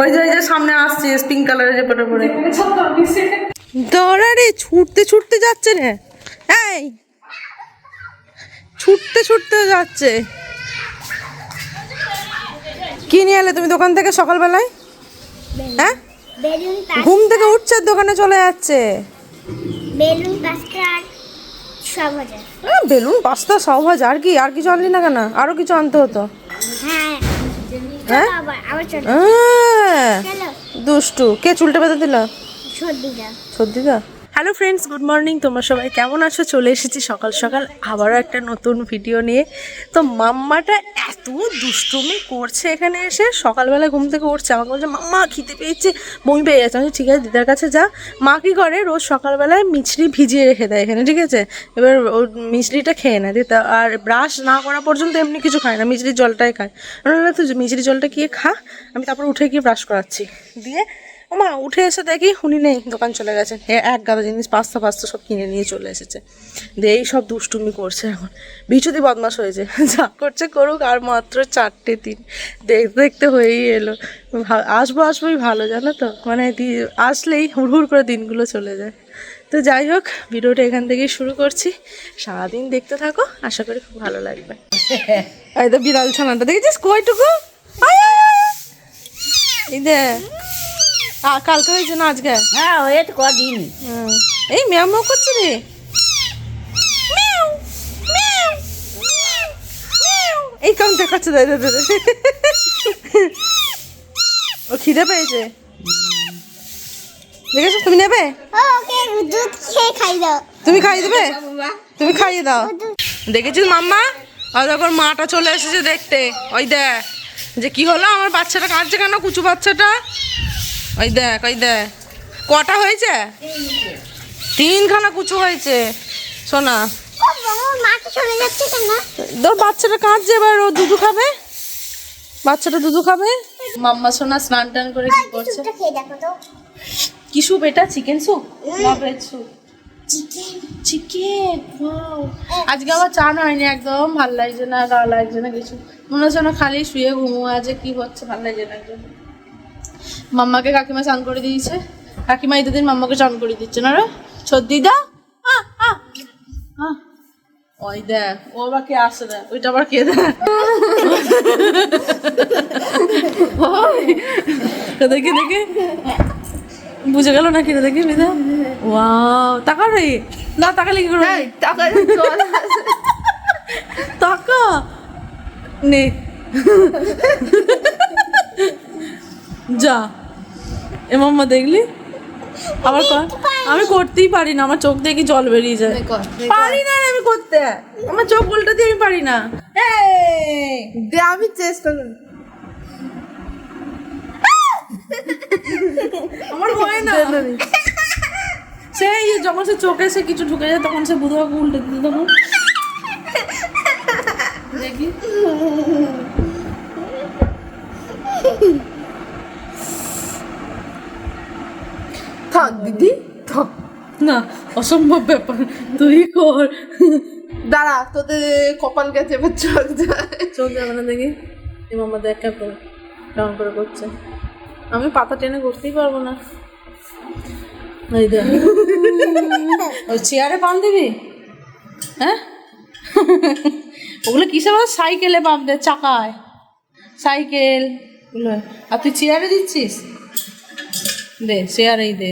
ওই যে ওই যে সামনে আসছে পিঙ্ক কালারের যে পরে পরে দৌড়া রে ছুটতে ছুটতে যাচ্ছে রে। এই ছুটতে ছুটতে যাচ্ছে। কি নিয়ে এলে তুমি দোকান থেকে সকালবেলায়? হ্যাঁ? ঘুম থেকে উঠছে দোকানে চলে যাচ্ছে। বেলুন পাঁচটা আর সব হাজার বেলুন পাস্তা সব ভাজ। আর কি আর কিছু আনলি না কেন? আরও কিছু আনতে হতো? হ্যাঁ। হ্যাঁ? দুষ্টু কে চুলটা বেঁধে দিল? সর্দিটা সর্দিদা? হ্যালো ফ্রেন্ডস গুড মর্নিং তোমরা সবাই কেমন আছো? চলে এসেছি সকাল সকাল আবারও একটা নতুন ভিডিও নিয়ে। তো মাম্মাটা এত দুষ্টুমি করছে এখানে এসে। সকালবেলা ঘুম থেকে উঠছে, আমাকে বলছে, মাম্মা, খিদে পেয়েছে, বমি পেয়ে যাচ্ছে। আমি ঠিক আছে, দিদার কাছে যা। মা কী করে? রোজ সকালবেলায় মিছরি ভিজিয়ে রেখে দেয় এখানে, ঠিক আছে? এবার ও মিছরিটা খেয়ে নেয়। তা- আর ব্রাশ না করা পর্যন্ত এমনি কিছু খায় না, মিছরির জলটাই খায়। তুই মিছরি জলটা গিয়ে খা? আমি তারপর উঠে গিয়ে ব্রাশ করাচ্ছি। দিয়ে ওমা উঠে এসে দেখি উনি নেই, দোকান চলে গেছেন এ এক গাদা জিনিস, পাস্তা পাস্তা সব কিনে নিয়ে চলে এসেছে। দিয়ে এই সব দুষ্টুমি করছে এখন। বিচুদি বদমাস হয়েছে। যা করছে করুক, আর মাত্র চারটে দিন দেখতে দেখতে হয়েই এলো। আসব, আসবোই ভালো, জানো তো? মানে আসলেই হুড় হুড় করে দিনগুলো চলে যায়। তো যাই হোক, ভিডিওটা এখান থেকেই শুরু করছি। সারাদিন দেখতে থাকো, আশা করি খুব ভালো লাগবে। এই তো বিড়াল ছানাটা, দেখেছিস কয়টুকু। এই দে। কালকে হয়েছে না আজকে? হ্যাঁ তো কদিন এই ম্যাও ম্যাও করছে রে। এই কাম দেখাচ্ছে দাদা দাদা ও খিদে পেয়েছে? দেখেছ তুমি নেবে? ওকে দুধ খেয়ে খাই দাও। তুমি খাইয়ে দেবে? তুমি খাইয়ে দাও। দেখেছিস মাম্মা? আর তখন মাটা চলে এসেছে দেখতে। ওই দেখ। যে কি হলো? আমার বাচ্চাটা কাঁদছে কেন? কুচু বাচ্চাটা? ওই দেখ ওই দেখ। কটা হয়েছে? তিনখানা কুচু হয়েছে। শোনা। ও বাবা মাকে চলে যাচ্ছে কেন তোর বাচ্চাটা কাঁদছে এবার ও দুধু খাবে? বাচ্চাটা দুধু খাবে? মাম্মা সোনা স্নান টান করে কি করছে? কি স্যুপ এটা? চিকেন স্যুপ না ভেজ স্যুপ চিকেন চিকেন আজকে আমার চান হয়নি একদম ভালো লাগছে না গা লাগছে না কিছু। মনে হচ্ছে না খালি শুয়ে ঘুমো আছে কি হচ্ছে ভালো লাগছে না একদম। মাম্মাকে কাকিমা চান করে দিয়েছে। কাকিমা এই দুদিন মাম্মাকে চান করে দিচ্ছে না রে? সর্দিদা। ওই দেখ ও আবার কে আসে দেখ ওইটা আবার কে দেখ? দেখি দেখি বুঝে গেল না কি রে দেখি বিদা? ওয়াও তাকা রে। না তাকালে কি করবে? তাকা। নে। যা। এ মাম্মা দেখলি আবার কর। আমি করতেই পারি না আমার চোখ দিয়ে কি জল বেরিয়ে যায়? পারি না আমি করতে। আমার চোখ উল্টো দিয়ে আমি পারি না। আমি চেষ্টা করি। আমার হয় না। সেই যখন সে চোখে সে কিছু ঢুকে যায় তখন সে বুধবাকে উল্টে দিতে তখন দেখি। থাক দিদি থাক। না অসম্ভব ব্যাপার। তুই কর। দাঁড়া তোদের কপাল গেছে এবার চল চোখ যাবে না দেখি। এই মামা দেখ কেমন কেমন করে করছে। আমি পাতা টেনে করতেই পারব না। এই দেখ। ওই চেয়ারে পাম দিবি? হ্যাঁ? ওগুলো কিসে বল? সাইকেলে পাম দে চাকায়। সাইকেল। আর তুই চেয়ারে দিচ্ছিস? দে চেয়ারেই দে।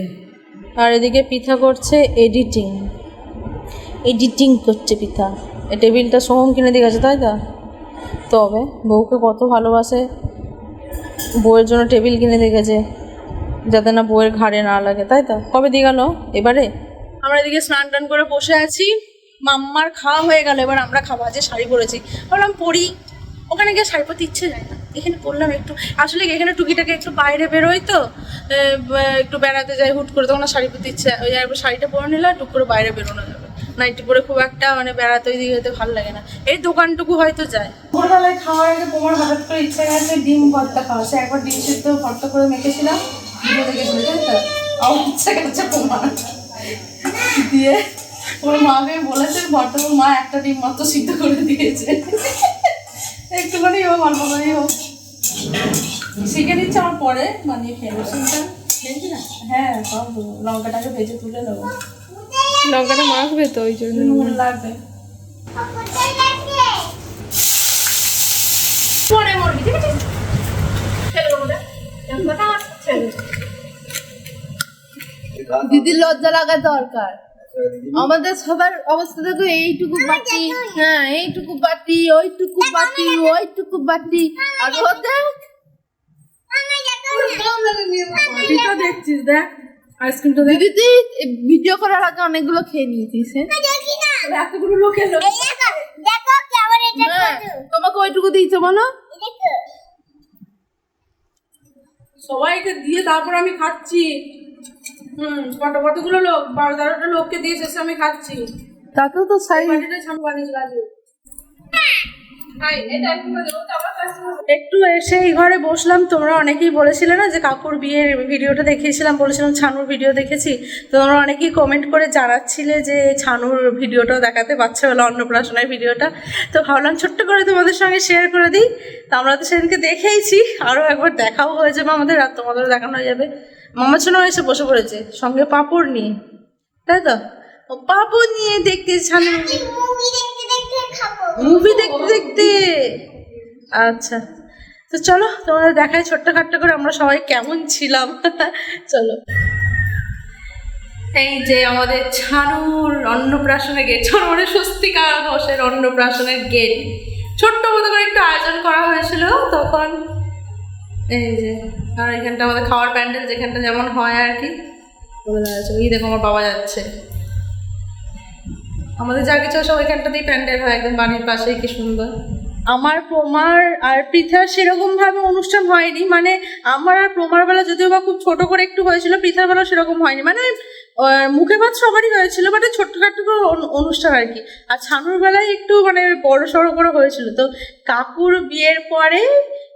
আর এদিকে পিঠা করছে এডিটিং এডিটিং করছে পিঠা। এ টেবিলটা সোহম কিনে দিয়ে গেছে, তাই তো? তবে বউকে কত ভালোবাসে। বউয়ের জন্য টেবিল কিনে দিয়ে গেছে, যাতে না বউয়ের ঘাড়ে না লাগে, তাই তো? কবে দিয়ে গেল? এবারে? আমরা এদিকে স্নান টান করে বসে আছি। মাম্মার খাওয়া হয়ে গেল, এবার আমরা খাওয়া আজকে শাড়ি পরেছি। ভাবলাম পরি। ওখানে গিয়ে শাড়ি পরতে ইচ্ছে যায় না। এখানে পরলাম একটু, আসলে এখানে টুকিটাকে একটু বাইরে বেরোই তো একটু বেড়াতে যাই, হুট করে তখন শাড়ি পরতে ইচ্ছে, ওই একবার শাড়িটা পরে নিলাম টুক করে বাইরে বেরোনো যাবে। নাইটি পরে খুব একটা মানে বেড়াতে ওই দিকে যেতে ভালো লাগে না। এই দোকানটুকু হয়তো যায়। ভোরবেলায় খাওয়ার আগে তোমার হঠাৎ করে ইচ্ছে গেছে ডিম ভর্তা খাওয়া। সে একবার ডিম সিদ্ধ ভর্তা করে মেখেছিলাম দেখেছিল তাই। তো আমার ইচ্ছে গেছে দিয়ে। ওর মাকে বলেছে, ভর্তা মা একটা ডিম মাত্র সিদ্ধ করে দিয়েছে। একটুখানি হোক অল্প করেই হোক। শিখে নিচ্ছে আমার পরে মানে খেয়ে রসুনটা হ্যাঁ সব লঙ্কাটাকে ভেজে তুলে দেবো লঙ্কাটা মাখবে তো ওই জন্য। নুন লাগবে। পরে মরবি ঠিক আছে। দিদির লজ্জা লাগা দরকার। আমাদের সবার অবস্থা দেখো এইটুকু বাটি হ্যাঁ এইটুকু বাটি ওইটুকু বাটি ওইটুকু বাটি আর ও দেখ দেখছিস দেখ আইসক্রিমটা দিদি ভিডিও করার আগে অনেকগুলো খেয়ে নিয়েছিস হ্যাঁ? এতগুলো লোক দেখো দেখো কেমন এটা হ্যাঁ তোমাকে ওইটুকু দিয়েছে বলো। সবাইকে দিয়ে তারপর আমি খাচ্ছি। হুম কত কতগুলো লোক? বারো তেরোটা লোককে দিয়ে শেষে আমি খাচ্ছি। তাতেও তো সাই একটু এসে এই ঘরে বসলাম। তোমরা অনেকেই বলেছিলে না যে কাকুর বিয়ের ভিডিওটা দেখিয়েছিলাম বলেছিলাম ছানুর ভিডিও দেখেছি। তোমরা অনেকেই কমেন্ট করে জানাচ্ছিলে যে ছানুর ভিডিওটাও দেখাতে পারছে বলে অন্নপ্রাশনের ভিডিওটা। তো ভাবলাম ছোট্ট করে তোমাদের সঙ্গে শেয়ার করে দিই। তো আমরা তো সেদিনকে দেখেইছি আরও একবার দেখাও হয়ে যাবে আমাদের আর তোমাদেরও দেখানো হয়ে যাবে। মামা ছোনাও এসে বসে পড়েছে সঙ্গে পাঁপড় নিয়ে। তাই তো? ও পাঁপড় নিয়ে দেখতে ছানু। মুভি দেখতে দেখতে মুভি দেখতে দেখতে। আচ্ছা। তো চলো তোমাদের দেখাই ছোট্ট খাট্ট করে আমরা সবাই কেমন ছিলাম। চলো। এই যে আমাদের ছানুর অন্নপ্রাশনের গেট মানে স্বস্তিকা ঘোষের অন্নপ্রাশনের গেট ছোট্ট মতো করে একটু আয়োজন করা হয়েছিল তখন এই যে, আর এখানটা আমাদের খাওয়ার প্যান্ডেল, যেখানটা যেমন হয় আর কি। ওই দেখো, আমার বাবা যাচ্ছে। আমাদের যা কিছু সব ওইখানটাতেই প্যান্ডেল হয় একদম বাড়ির পাশেই, কি সুন্দর। আমার প্রমার আর পৃথার সেরকম ভাবে অনুষ্ঠান হয়নি। মানে আমার আর প্রমার বেলা যদিও বা খুব ছোট করে একটু হয়েছিল, পৃথার বেলা সেরকম হয়নি। মানে মুখে ভাত সবারই হয়েছিল বাট ছোট্টখাট্ট করে অনুষ্ঠান আর কি। আর ছানুর বেলায় একটু মানে বড় সড়ো করে হয়েছিল। তো কাকুর বিয়ের পরে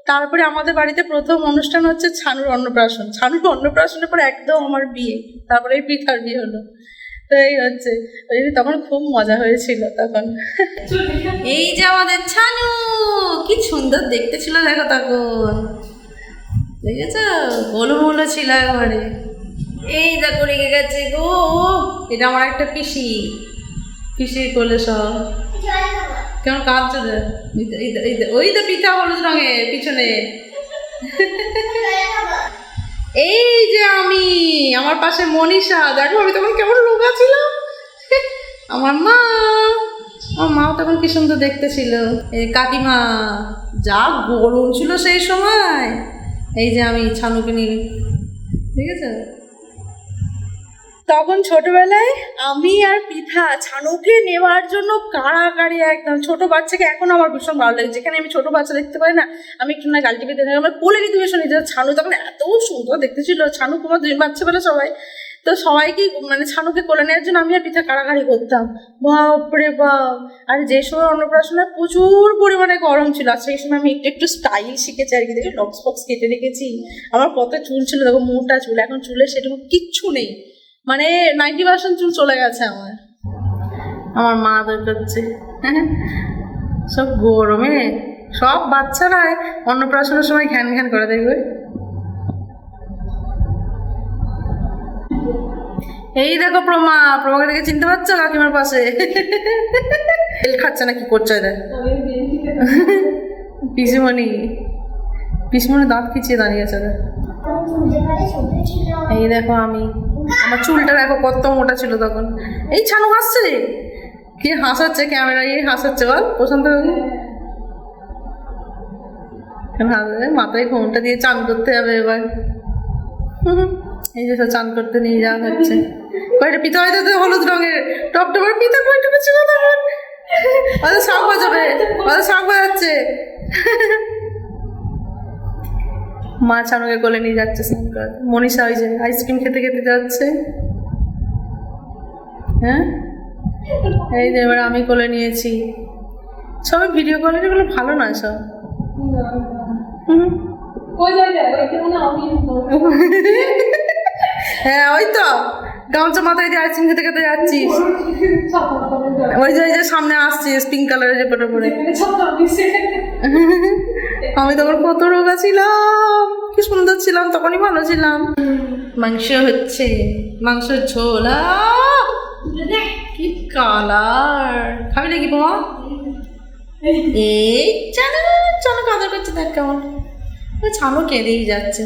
তারপরে আমাদের বাড়িতে প্রথম অনুষ্ঠান হচ্ছে ছানুর অন্নপ্রাশন। ছানুর অন্নপ্রাশনের পরে একদম আমার বিয়ে। তারপরে পৃথার বিয়ে হলো। তো এই হচ্ছে। ওই তখন খুব মজা হয়েছিল তখন। এই যে আমাদের ছানু, কি সুন্দর দেখতে ছিল দেখো তখন। দেখেছ? গোলু ছিল একবারে। এই দেখো, রেগে গেছে গো। এটা আমার একটা পিসি। পিসি করলে সব। কেমন কাঁদছে ওই তো পিঠা হলুদ রঙের পিছনে। এই যে আমি, আমার পাশে মনীষা। দেখো, আমি তখন কেমন লোকা ছিল আমার মা, আমার মাও তখন কি সুন্দর দেখতে ছিল। কাকিমা, যা গরম ছিল সেই সময়। এই যে আমি ছানুকে নিয়ে ঠিক আছে তখন ছোটবেলায় আমি আর পিঠা ছানুকে নেওয়ার জন্য কাড়াকাড়ি একদম ছোট বাচ্চাকে এখন আমার ভীষণ ভালো লাগে। যেখানে আমি ছোট বাচ্চা দেখতে পাই না, আমি একটু না গাল টিপে দিই আমার কোলে নিতে ভীষণ নিজের ছানু তখন এত সুন্দর দেখতে ছিল। ছানু কুমার দুই বাচ্চা বেলা সবাই। তো সবাইকে মানে ছানুকে কোলে নেওয়ার জন্য আমি আর পিঠা কাড়াকাড়ি করতাম। বাপরে বাপ! আর যে সময় অন্নপ্রাশনে প্রচুর পরিমাণে গরম ছিল, আর সেই সময় আমি একটু একটু স্টাইল শিখেছি আর কি। দেখি লক্স ফক্স কেটে রেখেছি। আমার কত চুল ছিল, দেখো মোটা চুল। এখন চুলে সেরকম কিচ্ছু নেই। মানে নাইনটি পার্সেন্ট চুল চলে গেছে আমার। আমার মা দৌড়াচ্ছে সব গরমে। সব বাচ্চারা অন্নপ্রাশনের সময় ঘ্যান ঘ্যান করে দেখবে এই দেখো প্রমা, প্রমাকে দেখে চিনতে পারছ কাকিমার পাশে? তেল খাচ্ছে না কি করছে দেখ পিসিমণি। পিসিমণি দাঁত খিচিয়ে দাঁড়িয়েছে দেখ এই দেখো আমি। আমার চুলটা দেখো কত মোটা ছিল তখন। এই ছানু হাসছে রে। কে হাসাচ্ছে ক্যামেরা ইয়ে হাসাচ্ছে, বল। প্রশান্ত বাবু। মাথায় ঘুমটা দিয়ে চান করতে হবে এবার। এই যে সব চান করতে নিয়ে যাওয়া হচ্ছে। কয়টা পিতা হয়তো হলুদ রঙের। টপ টপার পিতা কয়টুকু ছিল তখন? ওদের শাক বাজাবে। ওদের শাক বাজাচ্ছে। মা ছানুকে কোলে নিয়ে যাচ্ছে স্নান করাতে। মনীষা ওই যে আইসক্রিম খেতে খেতে যাচ্ছে। হ্যাঁ? এই যে এবার আমি কোলে নিয়েছি। সবাই ভিডিও কোয়ালিটি গুলো ভালো নয় সব। হ্যাঁ ওই তো। গামছা মাথায় দিয়ে আইসক্রিম খেতে খেতে যাচ্ছিস ওই যে ওই যে সামনে আসছিস পিঙ্ক কালারের যে পরে পরে আমি তখন কত রোগা ছিলাম। কি সুন্দর ছিলাম, তখনই ভালো ছিলাম। মাংস হচ্ছে, মাংসের ঝোল! কি কালার খাবি নাকি বোমা এই জানো জানো কাদর করছে দেখ কেমন। ছানো কেঁদেই যাচ্ছে।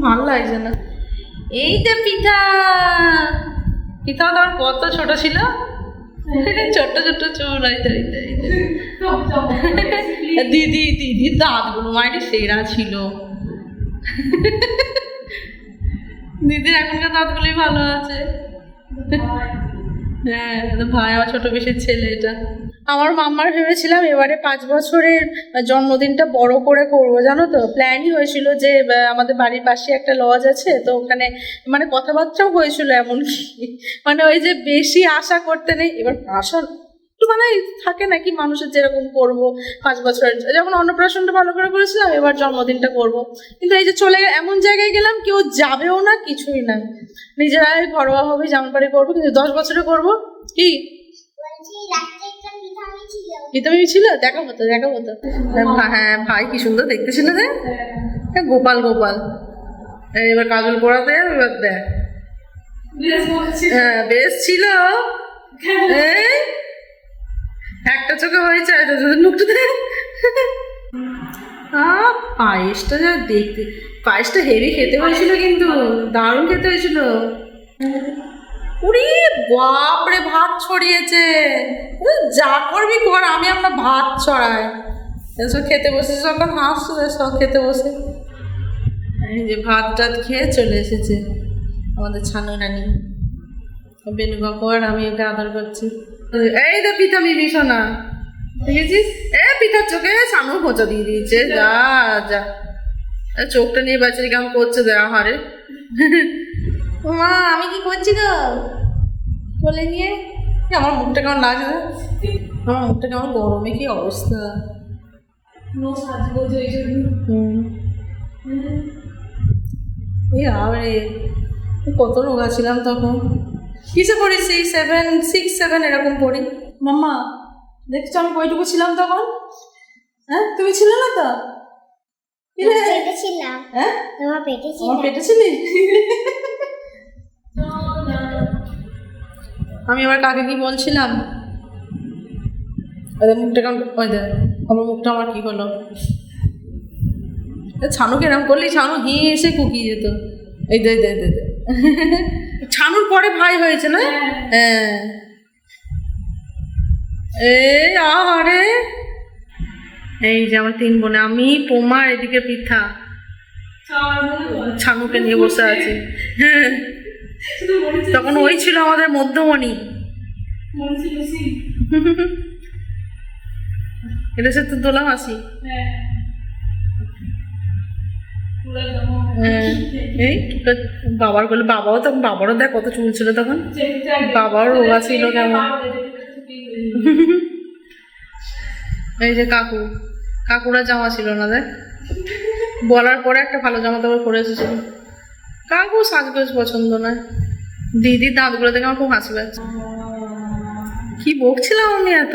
ভালো লাগছে না। এই যে পিঠা। পিঠা তোমার কত ছোট ছিল। ছোট্ট ছোট্ট চুল দিদি দিদি দাঁতগুলো মায়ের সেরা ছিল। দিদির এখনকার দাঁতগুলোই ভালো আছে। হ্যাঁ ভাই আমার ছোট বেশের ছেলে এটা। আমার মাম্মার ভেবেছিলাম এবারে পাঁচ বছরের জন্মদিনটা বড় করে করব, জানো তো? প্ল্যানই হয়েছিল যে আমাদের বাড়ির পাশে একটা লজ আছে, তো ওখানে মানে কথাবার্তাও হয়েছিল এমনকি। মানে ওই যে বেশি আশা করতে নেই, এবার আশা একটু মানে থাকে নাকি মানুষের যেরকম করব পাঁচ বছরের, যখন অন্নপ্রাশনটা ভালো করে করেছিলাম, এবার জন্মদিনটা করব। কিন্তু এই যে চলে এমন জায়গায় গেলাম, কেউ যাবেও না, কিছুই না। নিজেরাই ঘরোয়াভাবে যেমন পারি করব কিন্তু দশ বছরে করব? কি? লাস্টে ছিল? দেখাবো তো দেখাবো তো। হ্যাঁ ভাই কি সুন্দর দেখতে ছিল রে। হ্যাঁ, গোপাল গোপাল। এবার কাজল পড়াতে এবার দেখ। হ্যাঁ বেশ ছিল। একটা চোখে হয়েছে আর মুখটা দেখ। পায়েসটা যা দেখতে পায়েসটা হেভি খেতে হয়েছিল কিন্তু দারুণ খেতে হয়েছিল। উরি বাপরে, ভাত ছড়িয়েছে। যা করবি কর, আমি আমরা ভাত ছড়াই। এসব খেতে বসেছে যখন হাসছে সব খেতে বসে। এই যে ভাত টাত খেয়ে চলে এসেছে আমাদের ছানু নানি। বেনু কাকু আর আমি ওকে আদর করছি। এই তো পিঠা মিবি সোনা, দেখেছিস? এ পিঠার চোখে ছানু খোঁচা দিয়ে দিয়েছে। যা যা। চোখটা নিয়ে বাচ্চারি কেমন করছে দেয়া হারে। মা আমি কি করছি গো? কোলে নিয়ে? এ, আমার মুখটা কেমন লাগছে? আমার মুখটা কেমন গরমে কি অবস্থা? হুম। এই আরে কত রোগা ছিলাম তখন। কিসে পড়ি? সেই সেভেন সিক্স সেভেন এরকম পড়ি। মাম্মা দেখছ আমি কয়টুকু ছিলাম তখন? হ্যাঁ তুমি ছিলে না তো? পেটে ছিলাম। হ্যাঁ? পেটে ছিলি? আমি এবার কাকে কি বলছিলাম? ওদের মুখটা কেমন ওই দেখ আমার মুখটা আমার কি হলো? এ ছানুকে এরকম করলি ছানু হিঁ এসে কুকিয়ে যেত। এই দে দে দে দে। ছানুর পরে ভাই হয়েছে না? হ্যাঁ। এই আরে এই যে আমার তিন বোনে আমি তোমার এদিকে পিঠা ছানুকে নিয়ে বসে আছি। হ্যাঁ তখন ওই ছিল আমাদের মধ্যমণি। এটা সে। তো দোলা মাসি হ্যাঁ। এই বাবার বলে বাবাও তখন বাবারও দেখ কত চুল ছিল তখন। বাবারও রোগা ছিল কেমন। এই যে কাকু কাকুরা জামা ছিল না দেখ। বলার পরে একটা ভালো জামা তারপর পরে এসেছিল। কাকু সাজগোজ পছন্দ নয় দিদির দাঁতগুলো দেখে আমার খুব হাসি পাচ্ছে কি বকছিলাম আমি এত?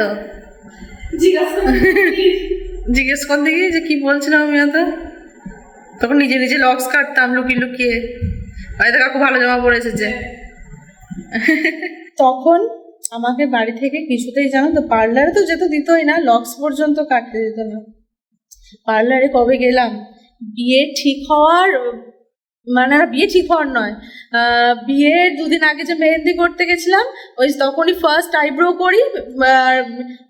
জিজ্ঞেস কর। দেখি যে কি বলছিলাম আমি এত? তখন নিজে নিজে লক্স কাটতাম লুকিয়ে লুকিয়ে। হয়তো কাকু ভালো জামা পরে এসেছে। তখন আমাকে বাড়ি থেকে কিছুতেই জানো তো পার্লারে তো যেতে দিতই না লক্স পর্যন্ত কাটতে দিত না। পার্লারে কবে গেলাম? বিয়ে ঠিক হওয়ার মানে আর বিয়ে ঠিক হওয়ার নয়। বিয়ের দুদিন আগে যে মেহেন্দি করতে গেছিলাম ওই তখনই ফার্স্ট আইব্রো করি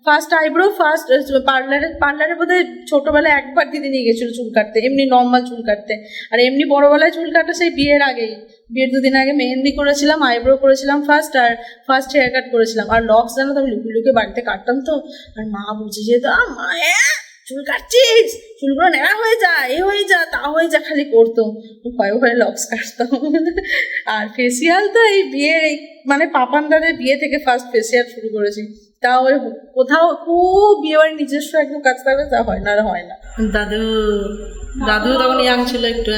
ফার্স্ট আইব্রো ফার্স্ট পার্লারে পার্লারে বোধহয় ছোটোবেলায় একবার দিদি নিয়ে গেছিল চুল কাটতে এমনি নর্মাল চুল কাটতে। আর এমনি বড়োবেলায় চুল কাটা সেই বিয়ের আগেই। বিয়ের দুদিন আগে মেহেন্দি করেছিলাম আইব্রো করেছিলাম ফার্স্ট আর ফার্স্ট হেয়ার কাট করেছিলাম। আর লক্স জানো তো আমি লুকিয়ে লুকিয়ে বাড়িতে কাটতাম তো। আর মা বুঝে যেত "আ, মা এ, চুল কাটছিস? চুলগুলো নেড়া হয়ে যা, এ হয়ে যা, তা হয়ে যা, খালি করতো। ভয়ে ভয়ে লক্স কাটতাম আর ফেসিয়াল তো এই বিয়ে এই মানে পাপানদারের বিয়ে থেকে ফার্স্ট ফেসিয়াল শুরু করেছি। তাও ওই কোথাও খুব বিয়ে বাড়ির নিজস্ব একদম কাজ থাকবে তা হয় না, আর হয় না। দাদু দাদু তখন ইয়াং ছিল একটু।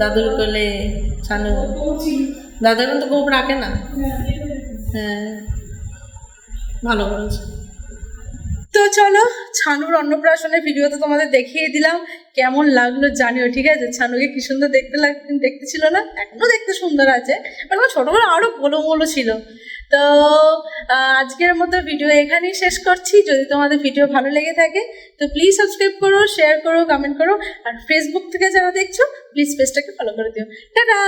দাদুর কোলে ছানু দাদু এখন তো গোপ রাখে না। হ্যাঁ ভালো করেছে। তো চলো। ছানুর অন্নপ্রাশনের ভিডিও তো তোমাদের দেখিয়ে দিলাম। কেমন লাগল জানিও, ঠিক আছে? ছানুকে কি সুন্দর দেখতে লাগ দেখতে ছিল না? এখনও দেখতে সুন্দর আছে। মানে আমার ছোটবেলা আরও গোলো মোলো ছিল। তো আজকের মতো ভিডিও এখানেই শেষ করছি। যদি তোমাদের ভিডিও ভালো লেগে থাকে, তো প্লিজ সাবস্ক্রাইব করো শেয়ার করো কমেন্ট করো। আর ফেসবুক থেকে যারা দেখছ প্লিজ পেজটাকে ফলো করে দিও। টাটা!